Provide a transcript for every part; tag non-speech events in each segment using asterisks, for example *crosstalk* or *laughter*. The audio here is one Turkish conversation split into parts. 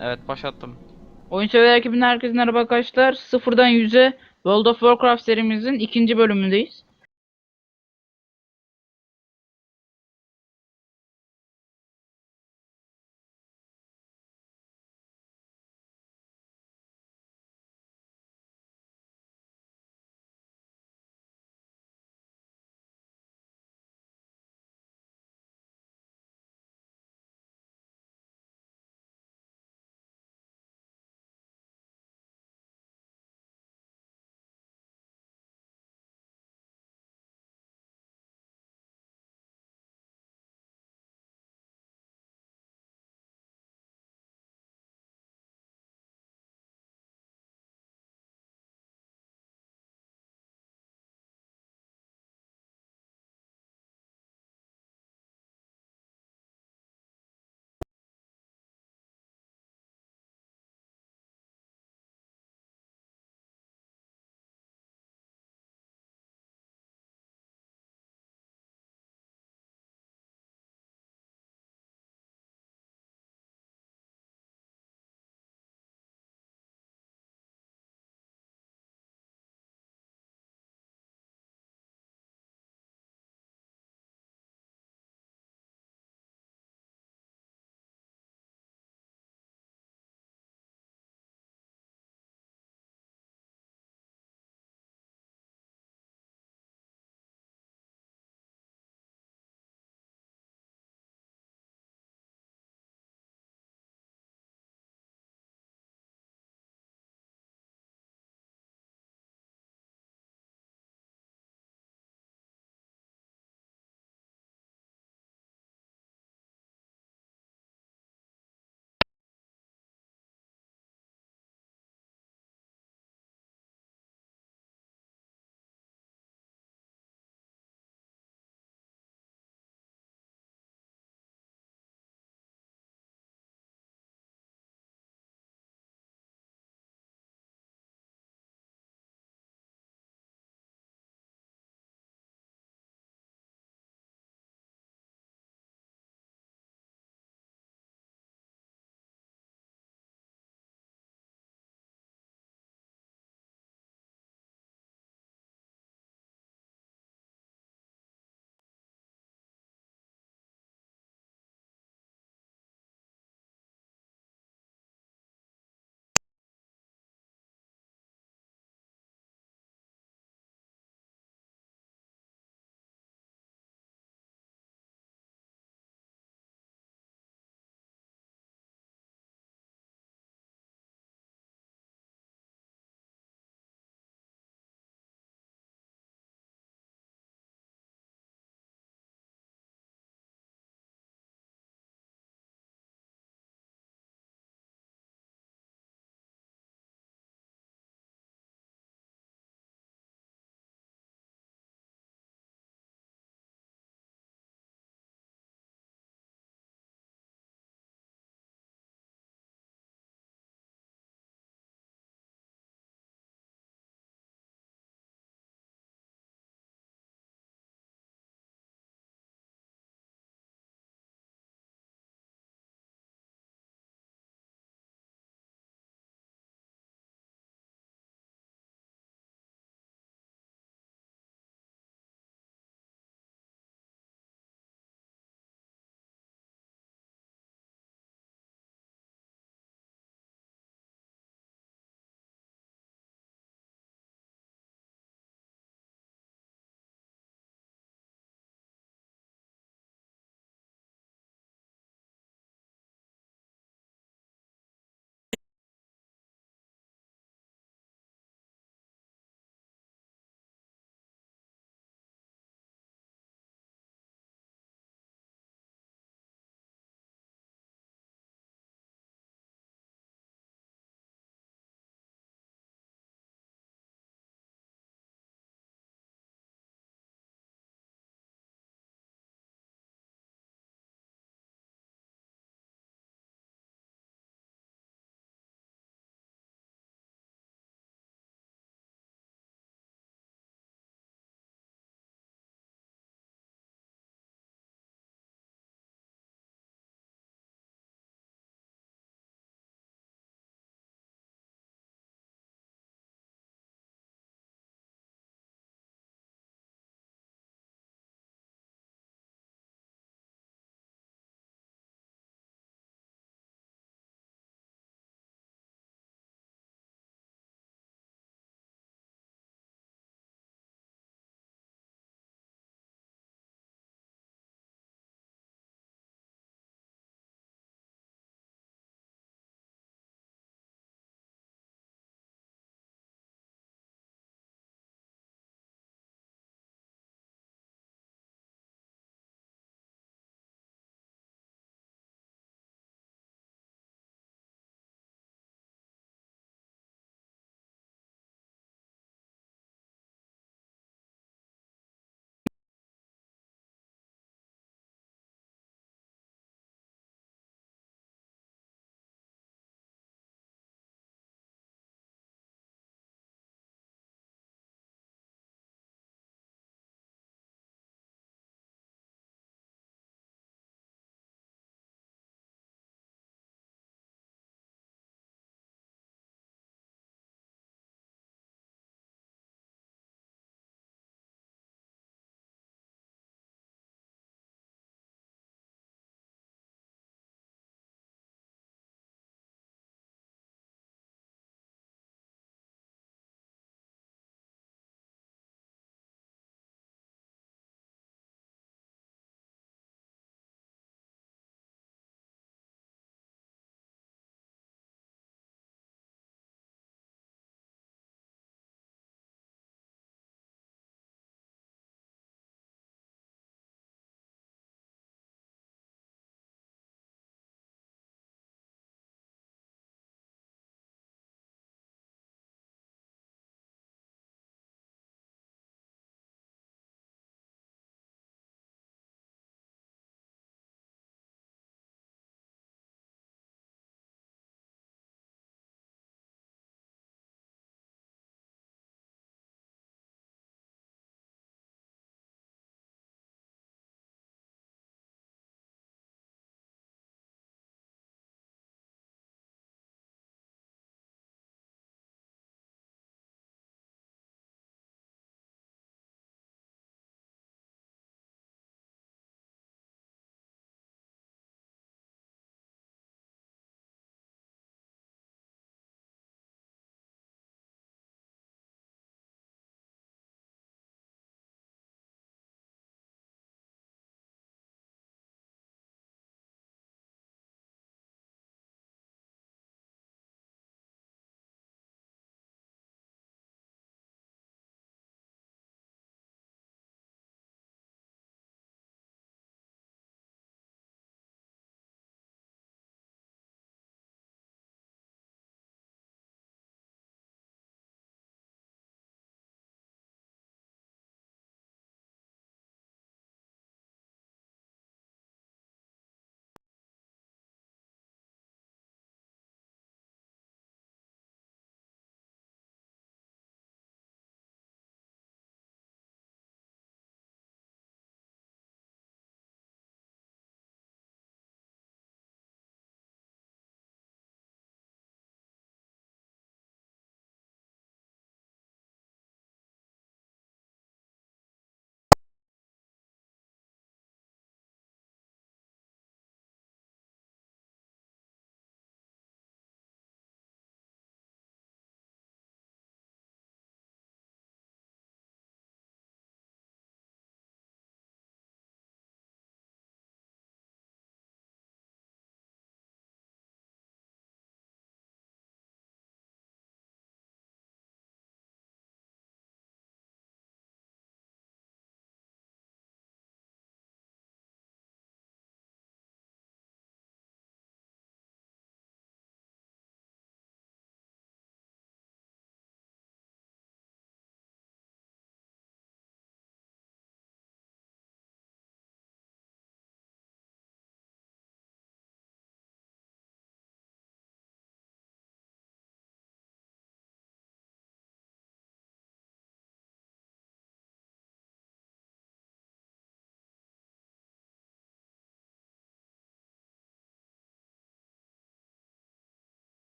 Evet başlattım. Oyun sever ekibinin herkese merhaba arkadaşlar. Sıfırdan yüze World of Warcraft serimizin ikinci bölümündeyiz.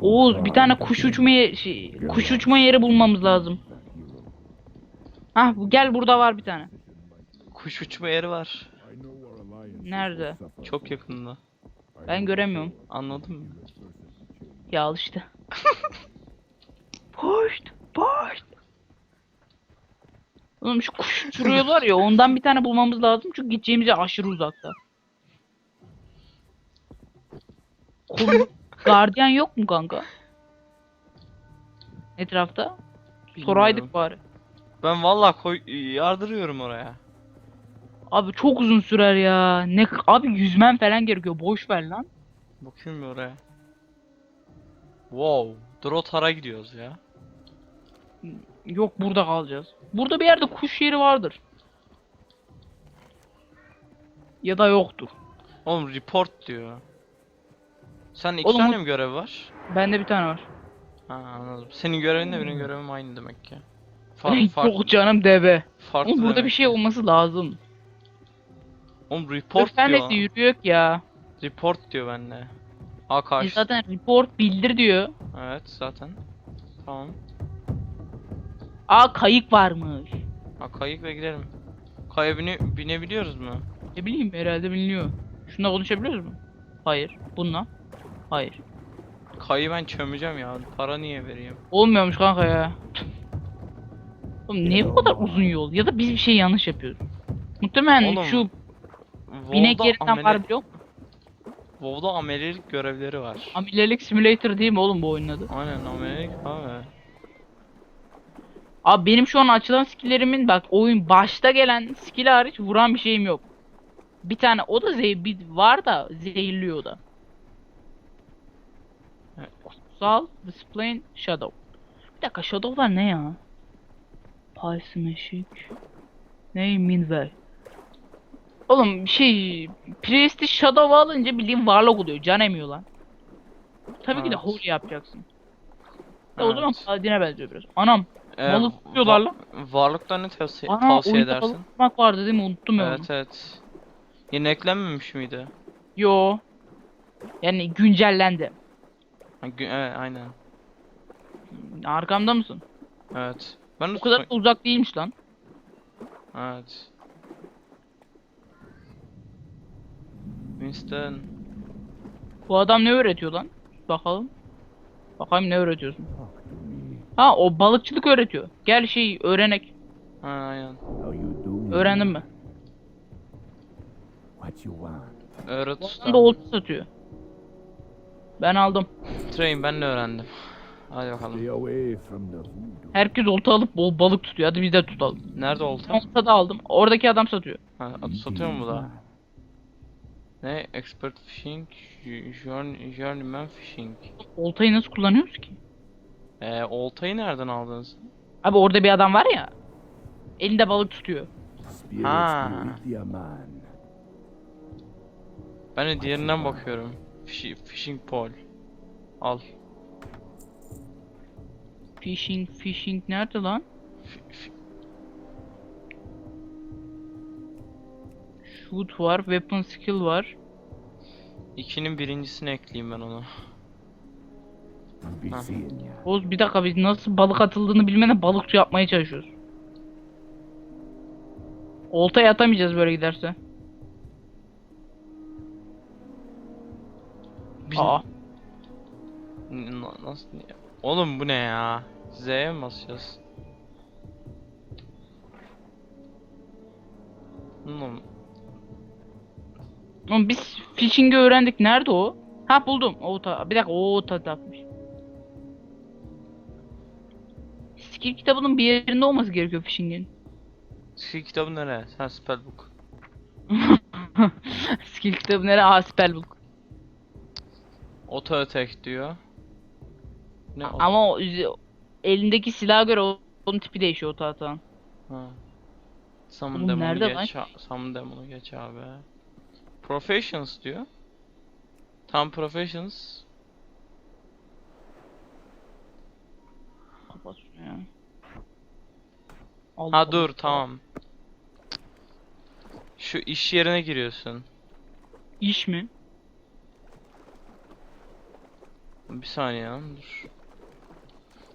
Oğuz bir tane kuş uçma ye- şey, kuş uçma yeri bulmamız lazım. Hah bu- gel burada var bir tane. Kuş uçma yeri var. Nerede? Çok yakında. Ben göremiyorum. Anladın mı? Ya al işte. *laughs* Poşt, poşt. Oğlum şu kuş uçuruyorlar ya ondan bir tane bulmamız lazım çünkü gideceğimiz yer aşırı uzakta. Kol- Gardiyan yok mu kanka? Etrafta? Soraydık Bilmiyorum. bari. Ben vallahi koy yardırıyorum oraya. Abi çok uzun sürer ya. Ne abi yüzmem falan gerekiyor. Boş ver lan. Bakayım bir oraya. Wow. Drotar'a gidiyoruz ya. Yok burada kalacağız. Burada bir yerde kuş yeri vardır. Ya da yoktur. Oğlum report diyor. Sen iki Oğlum tane mi görev var? Bende bir tane var. Ha anladım. Senin görevinle benim görevim aynı demek ki. *laughs* Farklı. Yok canım deve. farklı Oğlum burada demek bir şey olması lazım. Oğlum report diyor. de yürüyor ya. Report diyor bende. Aa E karşı. zaten report bildir diyor. Evet zaten. Tamam. Aa kayık varmış. Ha kayık ve gidelim. Kaya bine, binebiliyoruz mu? Ne bileyim herhalde biliniyor. Şununla konuşabiliyoruz mu? Hayır. Bununla? Hayır. Kayı ben çömeceğim ya. Para niye vereyim? Olmuyormuş kanka ya. Oğlum niye bu kadar uzun yol? Ya da biz bir şey yanlış yapıyoruz. Muhtemelen Oğlum, şu binek WoW'da yerinden amele- var biliyor musun? WoW'da amelelik görevleri var. Amilelik Simulator değil mi oğlum bu oyunun adı? Aynen amelelik abi. Abi benim şu an açılan skill'lerimin bak oyun başta gelen skill hariç vuran bir şeyim yok. Bir tane o da zeh bir var da zehirliyor da. Evet. Kutsal, Display, Shadow. Bir dakika Shadow'lar ne ya? Magic. Ne Minway. Oğlum şey Priest'i Shadow alınca bildiğin varlık oluyor. Can emiyor lan. Tabii ki de Evet. Holy yapacaksın. Ya o zaman Evet. Paladin'e benziyor biraz. Anam Ee, Balık tutuyorlar va- lan. Varlıklarını tavsiye, Ana tavsiye oyunda edersin. balık tutmak vardı değil mi? Unuttum ya onu. Evet evet. Yeni eklenmemiş miydi? Yo. Yani güncellendi. Evet aynen. Arkamda mısın? Evet. Ben O kadar da uzak değilmiş lan. Evet. Winston. Bu adam ne öğretiyor lan? Bakalım. Bakayım ne öğretiyorsun? Me. Ha o balıkçılık öğretiyor. Gel şey öğrenek. Ha aynen. Öğrendin mi? What you want? Öğret Bu adam da olta satıyor. Ben aldım. Train ben de öğrendim. Hadi bakalım. Herkes olta alıp bol balık tutuyor. Hadi biz de tutalım. Nerede olta? olta da aldım. Oradaki adam satıyor. Ha, satıyor mu bu da? Ne? Expert fishing, journey, journeyman fishing. Oltayı nasıl kullanıyoruz ki? Ee, oltayı nereden aldınız? Abi orada bir adam var ya. Elinde balık tutuyor. Ha. Ben de diğerinden bakıyorum. Fishi, fishing pole. Al. Fishing, fishing nerede lan? Fi- Shoot var, weapon skill var. İkinin birincisini ekleyeyim ben ona. Ha. Oğuz bir dakika biz nasıl balık atıldığını bilmeden balık yapmaya çalışıyoruz. Oltaya atamayacağız böyle giderse. Biz- Aa, nasıl? Oğlum bu ne ya? Z'ye mi basacağız? Oğlum oğlum biz fishing'i öğrendik. Nerede o? Ha buldum. O ta bir dakika o ta takmış. Skill kitabının bir yerinde olması gerekiyor fishing'in. Skill kitabı nereye? Sen spellbook. *laughs* Skill kitabı nereye? Aa spellbook. Auto attack diyor. Ne o? Ama o, elindeki silaha göre o- onun tipi değişiyor o tahtanın. Ha. Summon Oğlum demon'u nerede geç. a- Summon demon'u geç abi. Professions diyor. Tam professions. Kapat şunu ya. Allah Ha dur Allah. tamam. Şu iş yerine giriyorsun. İş mi? Bir saniye lan dur.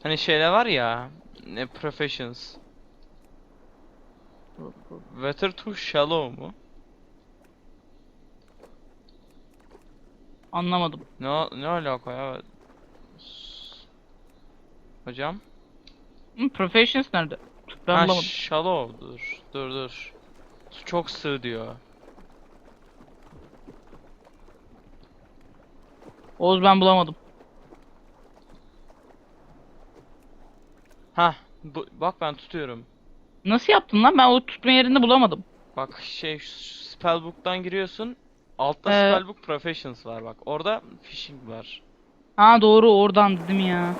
Hani şeyler var ya. Ne professions. Water too shallow mu? Anlamadım. Ne ne alaka ya? Hocam? Hı, Professions nerede? Ben ha bulamadım. shallow dur. Dur dur. Su çok sığ diyor. Oğuz ben bulamadım. Ha bak ben tutuyorum. Nasıl yaptın lan? Ben o tutma yerini bulamadım. Bak şey spellbook'tan giriyorsun. Altta Ee. spellbook professions var bak. Orada fishing var. Ha doğru oradan dedim ya.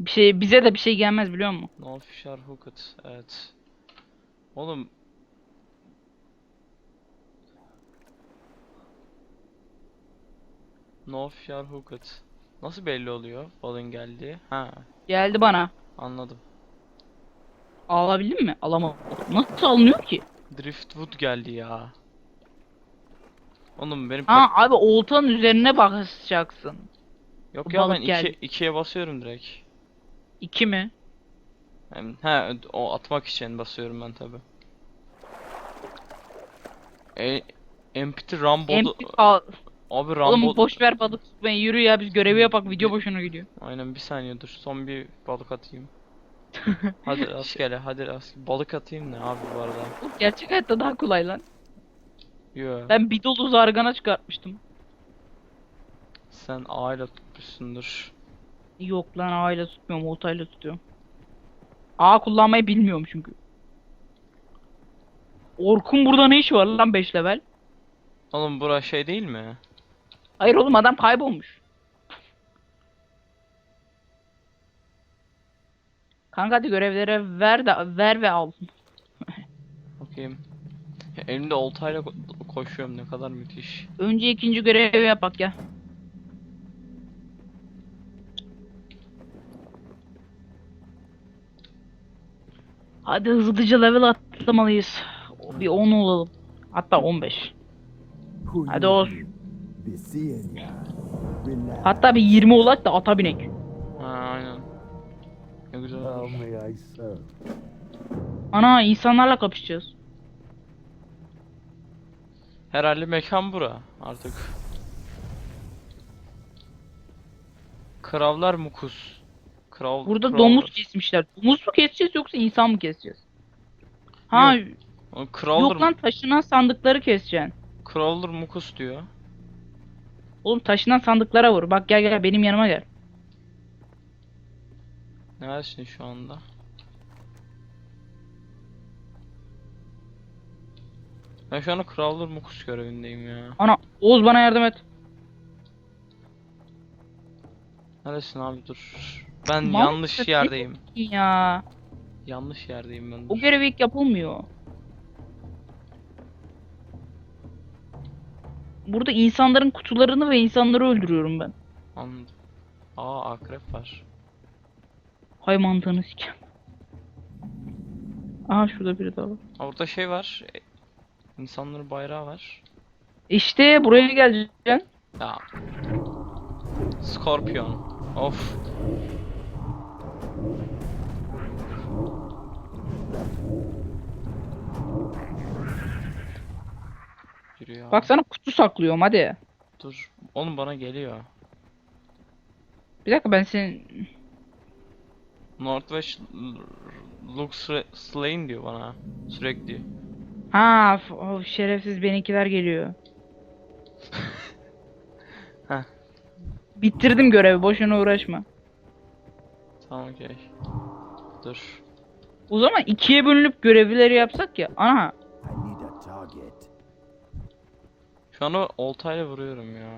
Bir şey bize de bir şey gelmez biliyor musun? No fish are hooked. Evet. Oğlum No fish are hooked. Nasıl belli oluyor balın geldiği? Ha, Geldi bana. anladım. Alabildin mi? Alamadım. Nasıl alınıyor ki? Driftwood geldi ya. Oğlum benim Ha abi oltanın üzerine basacaksın. Yok ya ben iki, ikiye basıyorum direkt. İki mi? Hem, he o atmak için basıyorum ben tabi. E, empty rumble Empty abi Oğlum rumble boş ver balık tutmayı yürü ya biz görevi yapak video boşuna gidiyor. aynen bir saniye dur son bir balık atayım. *laughs* hadi rastgele hadi rastgele balık atayım ne abi bu arada. Oğlum Gerçek hayatta daha kolay lan. Yo Ben bir dolu zargana çıkartmıştım. sen ağıyla tutmuşsundur. Yok lan ağıyla tutmuyorum oltayla tutuyorum. Ağ kullanmayı bilmiyorum çünkü. Orkun burada ne işi var lan 5 level? Oğlum bura şey değil mi? Hayır oğlum adam kaybolmuş. Kanka hadi görevlere ver de ver ve al. *laughs* Bakayım. Elimde oltayla ko- koşuyorum ne kadar müthiş. Önce ikinci görevi yapak ya. Hadi hızlıca level atlamalıyız. Bir 10 olalım. Hatta 15. Who Hadi you Hatta bir 20 olak da ata binek. Ha aynen. Ne güzel olur. Ana insanlarla kapışacağız. Herhalde mekan bura artık. Kravlar mukus. Krav, Burada kravlar. domuz kesmişler. Domuz mu keseceğiz yoksa insan mı keseceğiz? Ha O Crawler, yok lan taşınan sandıkları keseceksin. Crawler mukus diyor. Oğlum taşınan sandıklara vur. Bak gel gel benim yanıma gel. Neredesin şu anda? Ben şu anda Crawler mukus görevindeyim ya. Ana Oğuz bana yardım et. Neredesin abi dur. Ben Mal yanlış yerdeyim. Ya Yanlış yerdeyim ben. o Dur. görev ilk yapılmıyor. Burada insanların kutularını ve insanları öldürüyorum ben. Anladım. Aa akrep var. Hay mantığını sikem. Aha şurada biri daha var. Orada şey var. e, İnsanların bayrağı var. İşte buraya geleceksin. Ya. Scorpion. Of. Yürü ya. Bak sana kutu saklıyorum hadi. Dur. Oğlum bana geliyor. Bir dakika ben senin... Northwest looks slain diyor bana sürekli. Ha of, şerefsiz benimkiler geliyor. *laughs* Heh. Bitirdim görevi boşuna uğraşma. Tamam okey. Dur. O zaman ikiye bölünüp görevleri yapsak ya. Ana Şu anda oltayla vuruyorum ya.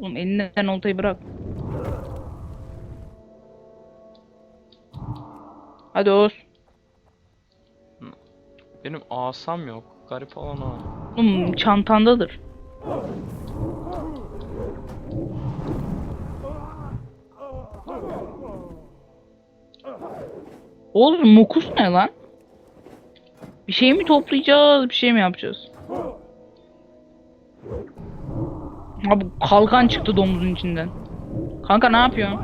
oğlum elinden oltayı bırak. Hadi Oğuz. Benim asam yok. Garip olan o. Oğlum çantandadır. Oğlum mukus ne lan? Bir şey mi toplayacağız? Bir şey mi yapacağız? Abi kalkan çıktı domuzun içinden. Kanka ne yapıyorsun?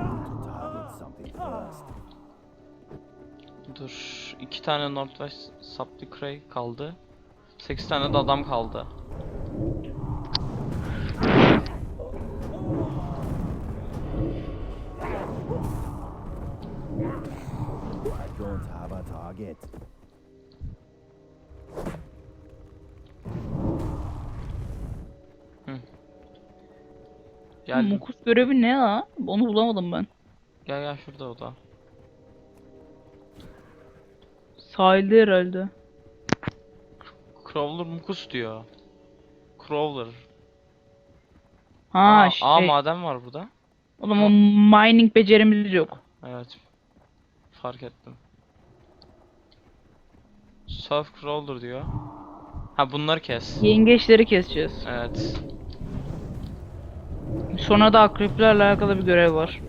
Dur. iki tane Northwest Supply Cray kaldı. 8 tane de adam kaldı. I don't have a target. Gel Mukus görevi ne ya? Onu bulamadım ben. gel gel şurada o da. Sahilde herhalde. Crawler Mukus diyor. Crawler. Ha aa, şey. aa maden var burada. o zaman mining becerimiz yok. Evet. Fark ettim. Surf Crawler diyor. Ha bunları kes. Yengeçleri keseceğiz. Evet. Sonra da akreplerle alakalı bir görev var.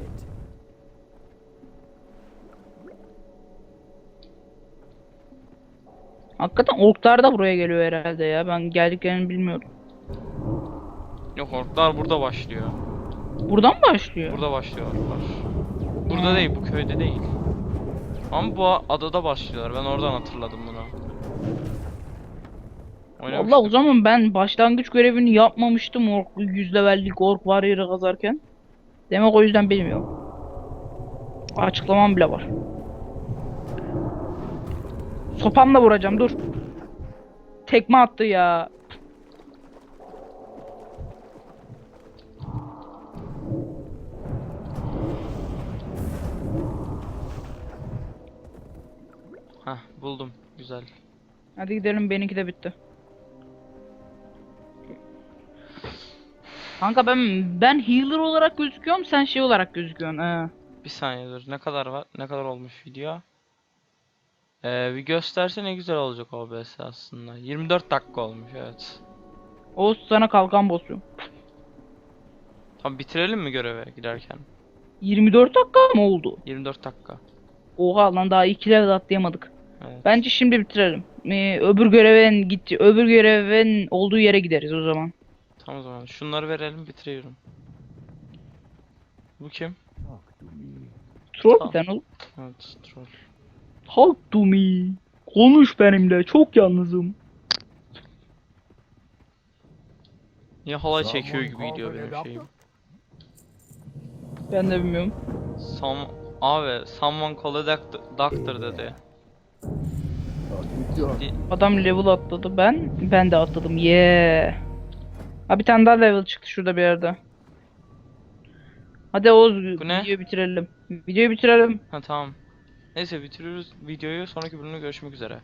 Hakikaten orklar da buraya geliyor herhalde ya. Ben geldiklerini bilmiyorum. Yok orklar burada başlıyor. Buradan mı başlıyor? Burada başlıyor orklar. Burada değil, bu köyde değil. Ama bu adada başlıyorlar. Ben oradan hatırladım bunu. Allah o Oynamıştık. zaman ben başlangıç görevini yapmamıştım ork 100 levellik ork var yeri kazarken. Demek o yüzden bilmiyorum. Açıklamam bile var. Sopamla vuracağım dur. Tekme attı ya. Heh, buldum. Güzel. Hadi gidelim benimki de bitti. Kanka ben ben healer olarak gözüküyorum sen şey olarak gözüküyorsun. He. Bir saniye dur. Ne kadar var? Ne kadar olmuş video? Ee, bir gösterse ne güzel olacak OBS aslında. 24 dakika olmuş evet. Oğuz sana kalkan basıyorum. Tamam bitirelim mi görevi giderken? 24 dakika mı oldu? 24 dakika. Oha lan daha 2 level atlayamadık. Evet. Bence şimdi bitirelim. Ee, öbür görevin gitti. Öbür görevin olduğu yere gideriz o zaman. Tamam o zaman. Şunları verelim bitiriyorum. Bu kim? Talk to me. Troll Tamam. bir tane oğlum. Evet troll. Talk to me. Konuş benimle. Çok yalnızım. Niye halay çekiyor gibi gidiyor benim şeyim. Ben de bilmiyorum. Some... Abi someone call a doctor, doctor dedi. Adam level atladı. Ben ben de atladım. Yeah. Ha bir tane daha level çıktı şurada bir yerde. Hadi Oğuz Bu ne? videoyu bitirelim. Videoyu bitirelim. Ha tamam. Neyse bitiriyoruz videoyu. Sonraki bölümde görüşmek üzere.